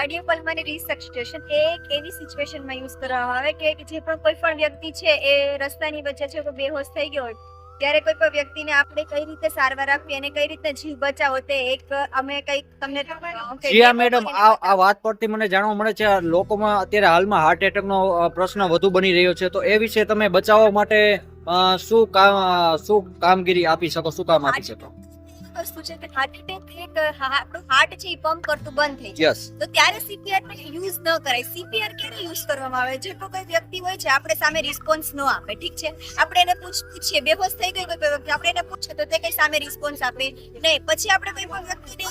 Cardio પલ્મનરી રિસર્ચિટેશન એ એક એવી સિચ્યુએશનમાં use કરવામાં આવે કે જે પણ કોઈ પણ વ્યક્તિ છે એ રસ્તાની વચ્ચે છે કોઈ બેહોશ થઈ ગયો હોય ત્યારે કોઈ પણ વ્યક્તિને આપણે કઈ રીતે સારવાર આપવી અને કઈ રીતે જીવ બચાવો તે એક અમે કઈ તમને જીયા મેડમ આ આ વાત પરથી મને જાણવા મળે છે લોકોમાં અત્યારે હાલમાં હાર્ટ એટેકનો પ્રશ્ન વધુ બની રહ્યો છે તો એ વિશે તમે બચાવવા માટે શું કામ શું કામગીરી આપી શકો શું કામ આપી શકો? વસ્તુ છે કે હાર્ટ એટેક એક આપણું હાર્ટ છે એ પંપ કરતું બંધ થઈ જાય. તો ત્યારે સીપીઆર ને યુઝ ન કરાય. સીપીઆર ક્યારે યુઝ કરવામાં આવે? જેટલો કોઈ વ્યક્તિ હોય છે આપણે સામે રિસ્પોન્સ ન આપે ઠીક છે? આપણે એને પૂછ પૂછીએ બેહોશ થઈ ગઈ કોઈ વ્યક્તિ આપણે એને પૂછીએ તો તે કઈ સામે રિસ્પોન્સ આપે નહીં. પછી આપણે કોઈ પણ વ્યક્તિને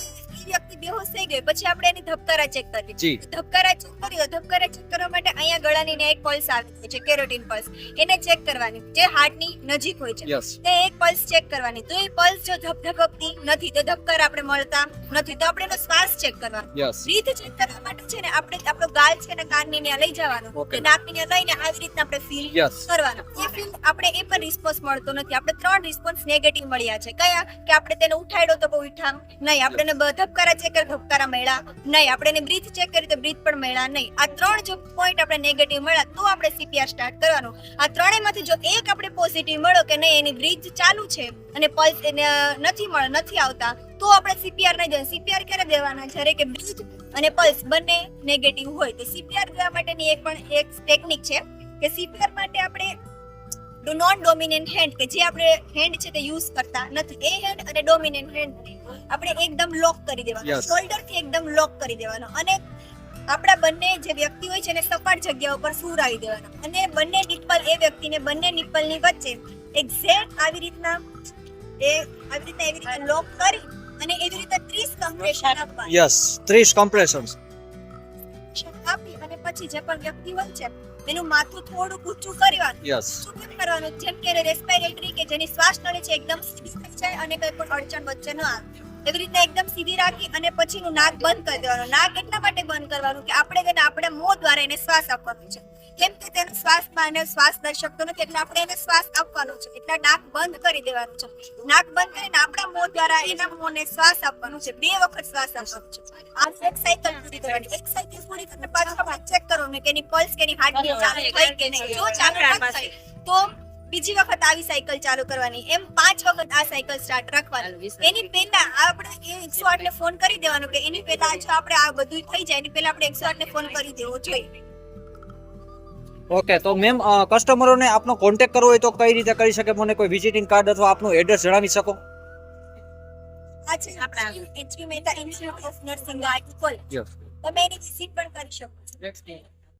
વ્યક્તિ બેહોશ થઈ ગઈ પછી આપણે એની ધબકારા ચેક કરવી ધબકારા ચેક કરીએ. ધબકારા ચેક કરવા માટે અહીંયા ગળાની ને એક પલ્સ આવે છે કેરોટીન પલ્સ એને ચેક કરવાની જે હાર્ટની નજીક હોય છે. તે એક પલ્સ ચેક કરવાની. તો એ પલ્સ જો ધબધબકતી નથી તો ધબકાર આપણે મળતા નથી. તો આપણે એનો શ્વાસ ચેક કરવાનો. રીત ચેક કરવા માટે છે ને આપણે આપણો ગાલ છે ને કાનની ને લઈ જવાનો. નાકની ને લઈને આવી રીતના આપણે ફીલ કરવાનો. એ ફીલ આપણે એ પણ રિસ્પોન્સ મળતો નથી. આપણે ત્રણ રિસ્પોન્સ નેગેટિવ મળ્યા છે. કયા? કે આપણે તેને ઉઠાડ્યો તો બહુ ઉઠામ નહીં આપણે બ- ધબકારા ચેક કરે ધબકારા મળ્યા નહીં. આપણે એને બ્રીથ ચેક કરી તો બ્રીથ પણ મળ્યા નહીં. આ ત્રણ જો પોઈન્ટ આપણે નેગેટિવ મળ્યા, તો આપણે સીપીઆર સ્ટાર્ટ કરવાનું. આ ત્રણેયમાંથી જો એક આપણે પોઝિટિવ મળ્યો કે નહીં, એની બ્રીથ ચાલુ છે અને પલ્સ એને નથી મળે નથી આવતા, તો આપણે સીપીઆર નહીં દેવાનું. સીપીઆર ક્યારે દેવાના? જ્યારે કે બ્રીથ અને પલ્સ બંને નેગેટિવ હોય. તો સીપીઆર દેવા માટેની એક પણ એક ટેકનિક છે કે સીપીઆર માટે આપણે નોન ડોમિનેન્ટ હેન્ડ કે જે આપણે હેન્ડ છે તે યુઝ કરતા નથી. એ હેન્ડ અને ડોમિનેન્ટ હેન્ડ આપણે એકદમ લોક કરી દેવાનો. શોલ્ડરથી એકદમ લોક કરી દેવાનો. અને આપણા બંને જે વ્યક્તિ હોય છે એને સપાટ જગ્યા ઉપર સુરાવી દેવાનો. અને બંને નિપ્પલ એ વ્યક્તિને બંને નિપ્પલની વચ્ચે એક્ઝેક્ટ આવી રીતના એ આવી રીતના એવી રીતે લોક કરી અને એવી રીતે 30 કમ્પ્રેશન આપવાનું યસ 30 કમ્પ્રેશન્સ પછી જે પણ વ્યક્તિ હોય છે એનું માથું થોડું ઊંચું કરવાનું. યસ શું કરવાનું? જેમ કે રેસ્પિરેટરી કે જેની શ્વાસ નળી છે એકદમ સીધી થઈ જાય અને કોઈ પણ અડચણ વચ્ચે ન આવે. એવી રીતે એકદમ સીધી રાખી અને પછીનું નાક બંધ કરી દેવાનું. નાક એટલા માટે બંધ કરવાનું કે આપણે તેને આપણે મોં દ્વારા એને શ્વાસ આપવાનો છે. કેમ કે તેનો શ્વાસમાં અને શ્વાસ દર્શક શકતો નથી એટલે આપણે એને શ્વાસ આપવાનો છે. એટલે નાક બંધ કરી દેવાનું છે. નાક બંધ કરીને આપણા મોં દ્વારા એના મોંને શ્વાસ આપવાનો છે. બે વખત શ્વાસ આપવાનો છે. આ એક સાયકલ પૂરી કરવાની. એક સાયકલ પૂરી કરીને પાછું આપણે ચેક કરવાનું કે એની પલ્સ કે એની હાર્ટબીટ ચાલુ થઈ કે નહીં. જો ચાલુ ન થઈ તો બીજી વખત આવી સાયકલ ચાલુ કરવાની. એમ પાંચ વખત આ સાયકલ સ્ટાર્ટ રાખવાની. એની પહેલા આપણે એ એકસો આઠ ને ફોન કરી દેવાનો કે એની પહેલા જો આપણે આ બધું થઈ જાય એની પહેલા આપણે એકસો આઠ ને ફોન કરી દેવો જોઈએ. ઓકે તો મેમ કસ્ટમરોને આપનો કોન્ટેક્ટ કરવો હોય તો કઈ રીતે કરી શકે? મને કોઈ વિઝિટિંગ કાર્ડ અથવા આપનું એડ્રેસ જણાવી શકો? આ છે આપણા HP Mehta institute of nursing તમે એની વિઝિટ પણ કરી શકો છો.